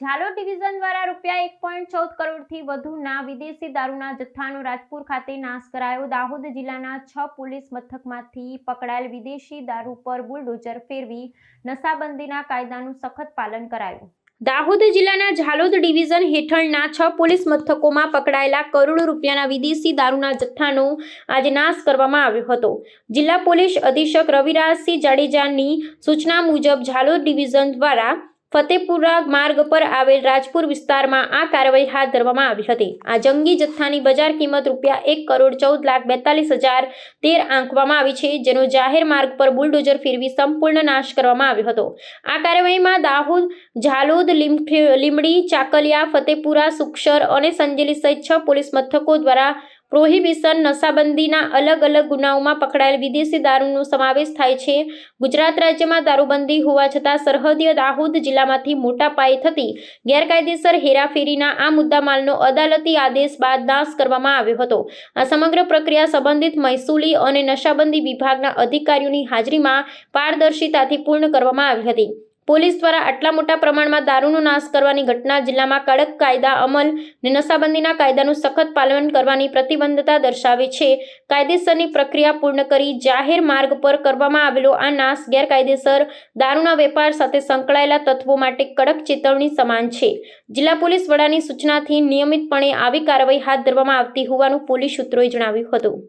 Jhalod division દ્વારા રૂપિયા એક પોઈન્ટ ચૌદ કરોડથી વધુના વિદેશી દારૂના જથ્થાનો રાજપુર ખાતે નાશ કરાયો. દાહોદ જિલ્લાના છ પોલીસ મથકમાંથી પકડાયેલ વિદેશી દારૂ પર બુલડોઝર ફેરવી નશાબંધીના કાયદાનું સખત પાલન કરાયું. દાહોદ જિલ્લાના ઝાલોદ ડિવિઝન હેઠળના છ પોલીસ મથકોમાં પકડાયેલા કરોડો રૂપિયાના વિદેશી દારૂના જથ્થાનો આજે નાશ કરવામાં આવ્યો હતો. જિલ્લા પોલીસ અધિક્ષક રવિરાજસિંહ જાડેજાની સૂચના મુજબ ઝાલોદ ડિવિઝન દ્વારા ફતેપુરા માર્ગ પર આવેલ રાજપુર વિસ્તારમાં આ કાર્યવાહી હાથ ધરવામાં આવી હતી. આ જંગી જથ્થાની બજાર કિંમત રૂપિયા એક કરોડ ચૌદ લાખ બેતાલીસ હજાર તેર આંકવામાં આવી છે, જેનો જાહેર માર્ગ પર બુલડોઝર ફેરવી સંપૂર્ણ નાશ કરવામાં આવ્યો હતો. આ કાર્યવાહીમાં દાહોદ, ઝાલોદ લીમ- લીમડી ચાકલિયા, ફતેપુરા સુક્ષર અને સંજેલી સહિત છ પોલીસ મથકો દ્વારા પ્રોહિબિશન નશાબંધીના અલગ અલગ ગુનાઓમાં પકડાયેલ વિદેશી દારૂનો સમાવેશ થાય છે. ગુજરાત રાજ્યમાં દારૂબંધી હોવા છતાં સરહદીય દાહોદ જિલ્લામાંથી મોટા પાયે થતી ગેરકાયદેસર હેરાફેરીના આ મુદ્દામાલનો અદાલતી આદેશ બાદ નાશ કરવામાં આવ્યો હતો. આ સમગ્ર પ્રક્રિયા સંબંધિત મહેસૂલી અને નશાબંધી વિભાગના અધિકારીઓની હાજરીમાં પારદર્શિતાથી પૂર્ણ કરવામાં આવી હતી. પોલીસ દ્વારા આટલા મોટા પ્રમાણમાં દારૂનો નાશ કરવાની ઘટના જિલ્લામાં કડક કાયદા અમલ અને નશાબંધીના કાયદાનું સખત પાલન કરવાની પ્રતિબદ્ધતા દર્શાવે છે. કાયદેસરની પ્રક્રિયા પૂર્ણ કરી જાહેર માર્ગ પર કરવામાં આવેલો આ નાશ ગેરકાયદેસર દારૂના વેપાર સાથે સંકળાયેલા તત્વો માટે કડક ચેતવણી સમાન છે. જિલ્લા પોલીસ વડાની સૂચનાથી નિયમિતપણે આવી કાર્યવાહી હાથ ધરવામાં આવતી હોવાનું પોલીસ સૂત્રોએ જણાવ્યું હતું.